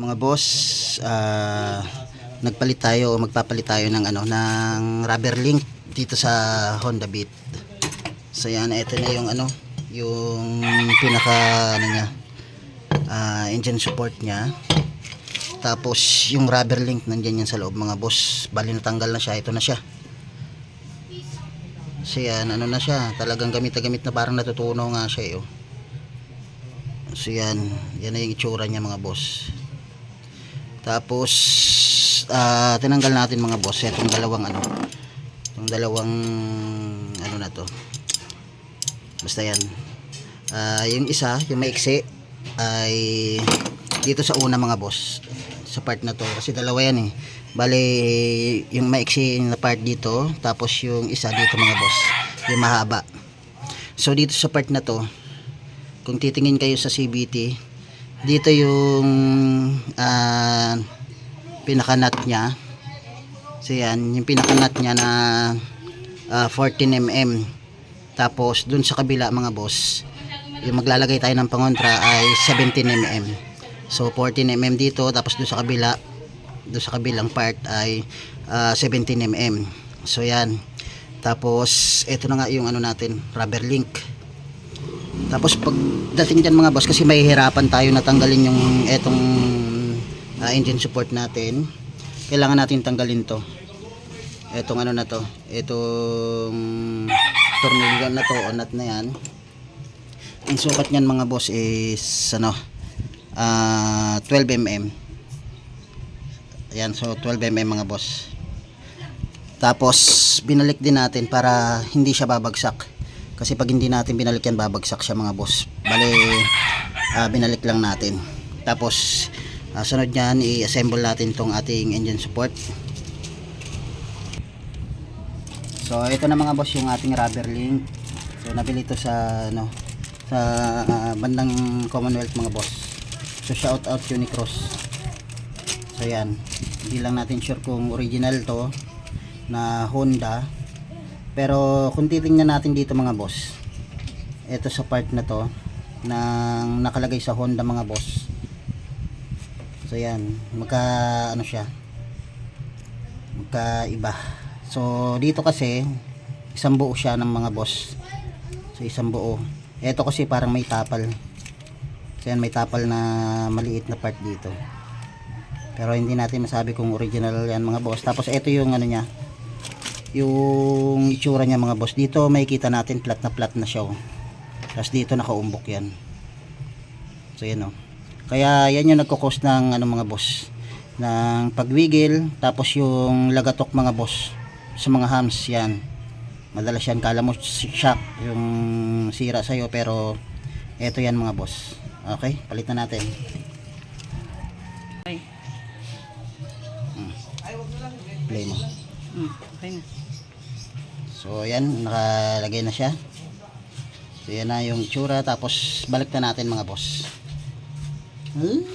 Mga boss, ah, nagpalit tayo o magpapalit tayo ng ano ng rubber link dito sa Honda Beat. So yan, ito na yung ano, yung pinaka ano niya, ah, engine support niya. Tapos yung rubber link nandiyan yan sa loob mga boss. Bali natanggal na siya, ito na siya. So yan, ano na siya, talagang gamit na gamit na parang natutunaw nga siya eh. Oh. So yan, yan na yung itsura niya mga boss. Tapos ah tinanggal natin mga boss itong dalawang ano. Itong dalawang ano na to. Basta yan. Ah yung isa, yung maiksi ay dito sa una mga boss. Sa part na to kasi dalawa yan eh. Bale yung maiksi na part dito tapos yung isa dito mga boss. Yung mahaba. So dito sa part na to kung titingin kayo sa CBT dito yung ah, pinakanat niya. So yan yung pinakanat niya na ah, 14mm tapos dun sa kabila mga boss yung maglalagay tayo ng pangontra ay 17mm so 14mm dito tapos dun sa kabila dun sa kabilang part ay ah, 17mm so yan. Tapos ito na nga yung ano natin rubber link tapos pagdating dyan mga boss kasi mahihirapan tayo natanggalin yung etong ah, engine support natin. Kailangan natin tanggalin to. Etong ano na to, etong tornilyo na to, o na yan. Ang sukat niyan mga boss is ano, ah 12 mm. Ayan, so 12 mm mga boss. Tapos binalik din natin para hindi siya babagsak. Kasi pag hindi natin binalik yan, babagsak siya mga boss. Bale, ah, binalik lang natin. Tapos, ah, sunod niyan, i-assemble natin tong ating engine support. So, ito na mga boss yung ating rubber link. So, nabili ito sa, ano, sa ah, bandang Commonwealth mga boss. So, shout out Unicross. So, yan. Hindi lang natin sure kung original to na Honda pero kung titingnan natin dito mga boss, ito sa part na to, nang nakalagay sa Honda mga boss. So yan, magka ano siya, magkaiba. So dito kasi, isang buo siya ng mga boss. So isang buo. Ito kasi parang may tapal. So yan, may tapal na maliit na part dito. Pero hindi natin masabi kung original yan mga boss. Tapos ito yung ano niya, yung itsura niya mga boss dito makikita natin flat na flat na siya oh. tapos dito nakaumbok yan. So yan oh. kaya yan yung nagkukos ng ano mga boss ng pagwigil tapos yung lagatok mga boss sa mga hams yan. Madalas yan kala mo shock yung sira sa'yo pero eto yan mga boss. Okay palitan natin. Ay, play mo na. So ayan, nakalagay na siya. So yan na yung tsura tapos balik na natin mga boss. Hmm?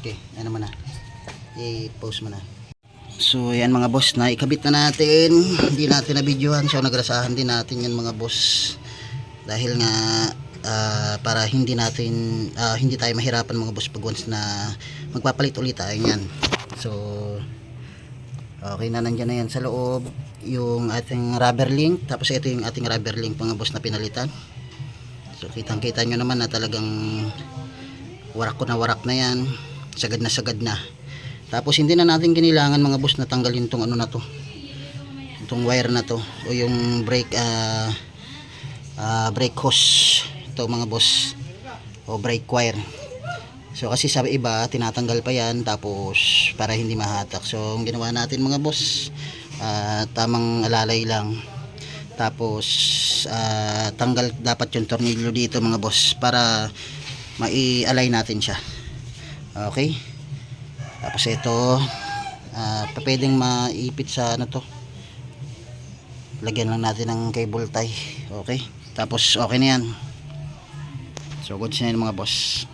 Okay, ano mo na. I-post mo na. So yan mga boss, na ikabit na natin. Hindi natin na videohan. So nagrasahan din natin yan mga boss. Dahil nga ah, para hindi natin ah, hindi tayo mahirapan mga boss pag once na magpapalit ulit tayo yan. So Okay na nandiyan na yan sa loob. Yung ating rubber link. Tapos ito yung ating rubber link mga boss na pinalitan. So kitang kita nyo naman na talagang warak ko na warak na yan. Sagad na sagad na. Tapos hindi na natin kinilangan mga boss na tanggalin tong ano na to. Itong wire na to. O yung brake ah ah, brake hose. Ito mga boss. O brake wire So kasi sa iba tinatanggal pa yan tapos para hindi mahatak. So ang ginawa natin mga boss ah, tamang alalay lang. Tapos ah, tanggal dapat yung tornilyo dito mga boss para mai-align natin siya. Okay? Tapos ito pa pwedeng maipit sa ano to. Lagyan lang natin ng cable tie. Okay? Tapos okay na yan. So goods na mga boss.